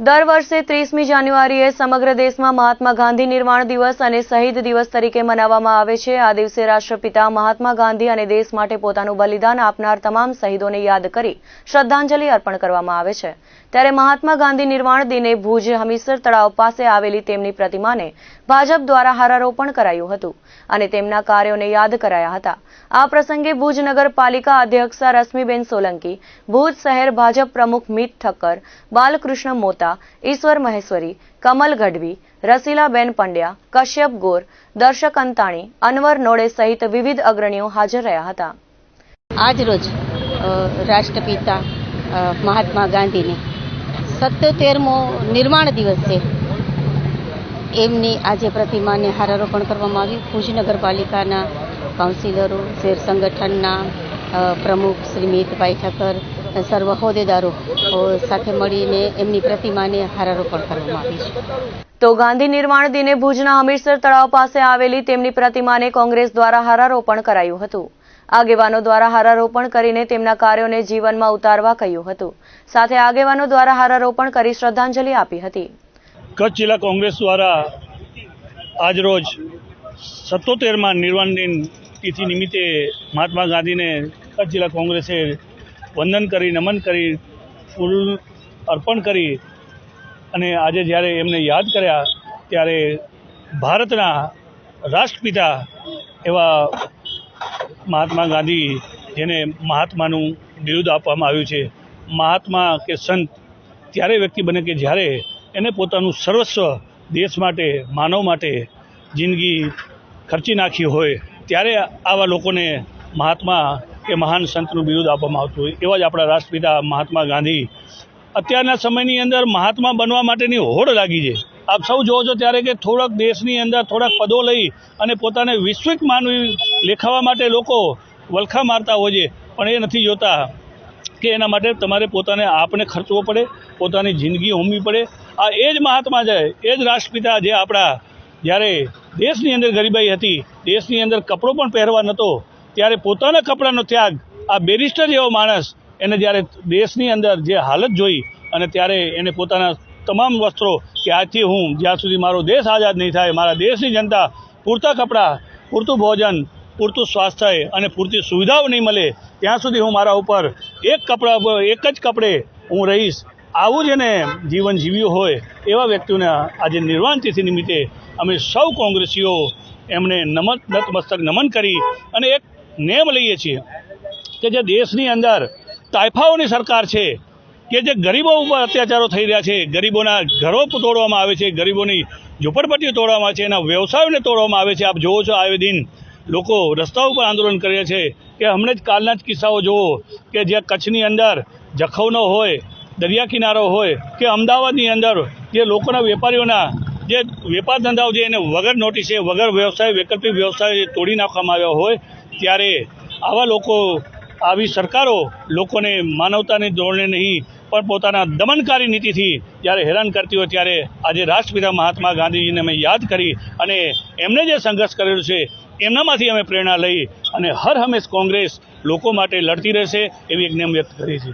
દર વર્ષે ત્રીસમી જાન્યુઆરીએ સમગ્ર દેશમાં મહાત્મા ગાંધી નિર્વાણ દિવસ અને શહીદ દિવસ તરીકે મનાવવામાં આવે છે. આ દિવસે રાષ્ટ્રપિતા મહાત્મા ગાંધી અને દેશ માટે પોતાનું બલિદાન આપનાર તમામ શહીદોને યાદ કરી શ્રદ્ધાંજલિ અર્પણ કરવામાં આવે છે. ત્યારે મહાત્મા ગાંધી નિર્વાણ દિને ભુજ હમીસર તળાવ પાસે આવેલી તેમની પ્રતિમાને ભાજપ દ્વારા હારારોપણ કરાયું હતું અને તેમના કાર્યોને યાદ કરાયા હતા. આ પ્રસંગે ભુજ નગરપાલિકા અધ્યક્ષા રશ્મિબેન સોલંકી, ભુજ શહેર ભાજપ પ્રમુખ મિત ઠક્કર, બાલકૃષ્ણ મોતા ઈશ્વર મહેશ્વરી, કમલ ગઢવી, રસીલાબેન પંડ્યા, કશ્યપ ગોર, દર્શક અંતાણી, અનવર નોડે સહિત વિવિધ અગ્રણીઓ હાજર રહ્યા હતા. આજરોજ રાષ્ટ્રપિતા મહાત્મા ગાંધીને સત્યોતેરમો નિર્માણ દિવસ છે એમની આજે પ્રતિમાને હારારોપણ કરવામાં આવ્યું. ભુજ નગરપાલિકાના કાઉન્સિલરો, શેર સંગઠનના પ્રમુખ શ્રી મિતભાઈ ઠક્કર સર્વ હોદ્દેદારો સાથે મળીને એમની પ્રતિમાને હારારોપણ કરવામાં આવી છે. તો ગાંધી નિર્માણ દિને ભુજના હમીરસર તળાવ પાસે આવેલી તેમની પ્રતિમાને કોંગ્રેસ દ્વારા હારારોપણ કરાયું હતું. આગેવાનો દ્વારા હારારોપણ કરીને તેમના કાર્યોને જીવનમાં ઉતારવા કહ્યું હતું. સાથે આગેવાનો દ્વારા હારારોપણ કરી શ્રદ્ધાંજલિ આપી હતી. કચ્છ જિલ્લા કોંગ્રેસ દ્વારા આજરોજ સત્તોતેરમાં નિર્વાણ દિન તિથિ નિમિત્તે મહાત્મા ગાંધીને કચ્છ જિલ્લા કોંગ્રેસે વંદન કરી, નમન કરી, ફૂલ અર્પણ કરી. અને આજે જ્યારે એમને યાદ કર્યા, ત્યારે ભારતના રાષ્ટ્રપિતા એવા મહાત્મા ગાંધી, જેને મહાત્માનું બિરુદ આપવામાં આવ્યું છે. મહાત્મા કે સંત, ત્યારે વ્યક્તિ બને કે જ્યારે, એને પોતાનું સર્વસ્વ દેશ માટે, માનવ માટે જિંદગી ખર્ચી નાખી હોય, ત્યારે આવા લોકોને મહાત્મા કે મહાન સંતનું બિરુદ આપવામાં આવતું હોય. એવા જ આપણા રાષ્ટ્રપિતા મહાત્મા ગાંધી અત્યારના સમયની અંદર મહાત્મા બનવા માટેની હોડ લાગી છે. આપ સૌ જોવો છો ત્યારે કે થોડાક દેશની અંદર થોડાક પદો લઈ અને પોતાને વિશ્વિક માનવી લેખાવા માટે લોકો વલખા મારતા હોય છે. પણ એ નથી જોતા કે એના માટે તમારે પોતાને આપને ખર્ચવો પડે, પોતાની જિંદગી હોમવી પડે. આ એ જ મહાત્મા છે, એ જ રાષ્ટ્રપિતા જે આપણા જ્યારે દેશની અંદર ગરીબાઈ હતી, દેશની અંદર કપડો પણ પહેરવા નહોતો ત્યારે પોતાના કપડાનો ત્યાગ. આ બેરિસ્ટર જેવો માણસ એને જ્યારે દેશની અંદર જે હાલત જોઈ અને ત્યારે એને પોતાના તમામ વસ્ત્રો કે આજથી હું જ્યાં સુધી મારો દેશ આઝાદ નહીં થાય, મારા દેશની જનતા પૂરતા કપડાં, પૂરતું ભોજન, પૂરતું સ્વાસ્થ્ય અને પૂરતી સુવિધાઓ નહીં મળે, ત્યાં સુધી હું મારા ઉપર એક કપડા એક જ કપડે હું રહીશ. આવું જ એને જીવન જીવ્યું હોય એવા વ્યક્તિઓને આજે નિર્વાણ તિથિ નિમિત્તે અમે સૌ કોંગ્રેસીઓ એમને નમન, નતમસ્તક નમન કરી અને એક નેમ લઈએ છીએ કે જે દેશની અંદર તાઇફાઓની સરકાર છે, કે જે ગરીબો ઉપર અત્યાચારો થઈ રહ્યા છે, ગરીબોના ઘરો તોડવામાં આવે છે, ગરીબોની ઝૂંપડપટ્ટીઓ તોડવામાં આવે છે, એના વ્યવસાયોને તોડવામાં આવે છે. આપ જોવો છો આવે દિન લોકો રસ્તા ઉપર આંદોલન કરે છે કે હમણાં જ કાલના જ કિસ્સાઓ જુઓ કે જે કચ્છની અંદર જખૌનો હોય, દરિયા કિનારો હોય, કે અમદાવાદની અંદર જે લોકોના વેપારીઓના જે વેપાર ધંધાઓ જે એને વગર નોટિસે, વગર વ્યવસાય, વૈકલ્પિક વ્યવસાય તોડી નાખવામાં આવ્યા હોય ત્યારે આવા લોકો, આવી સરકારો લોકોને માનવતાની ધોરણે નહીં, પણ પોતાના દમનકારી નીતિથી જ્યારે હેરાન કરતી હોય ત્યારે આજે રાષ્ટ્રપિતા મહાત્મા ગાંધીજીને અમે યાદ કરી અને એમને જે સંઘર્ષ કરેલો છે, એમનામાંથી અમે પ્રેરણા લઈ અને હર હંમેશ કોંગ્રેસ લોકો માટે લડતી રહેશે એવી એક નેમ વ્યક્ત કરી છે.